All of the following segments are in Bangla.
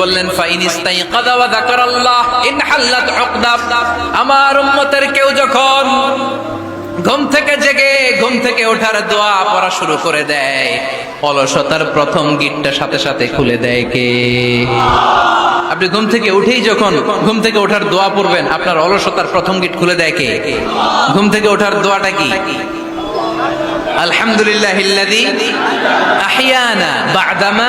বললেন? আমার উম্মতের কেউ যখন ঘুম থেকে জেগে, ঘুম থেকে ওঠার দোয়া পড়া শুরু করে দেয়, অলসতার প্রথম গিটটা সাথে সাথে খুলে দেয় কে? আপনি ঘুম থেকে উঠেই যখন ঘুম থেকে ওঠার দোয়া পড়বেন, আপনার অলসতার প্রথম গিট খুলে দেয় কে? ঘুম থেকে ওঠার দোয়াটা কি? আলহামদুলিল্লাহ আহিয়ানা বাদামা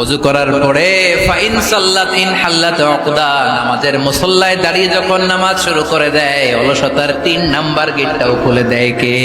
অজু করার পরে, ফাইন সাল্লাত ইন নামাজের মুসল্লায় দাঁড়িয়ে যখন নামাজ শুরু করে দেয়, অলসতার তিন নাম্বার গেটটাও খুলে দেয় কে?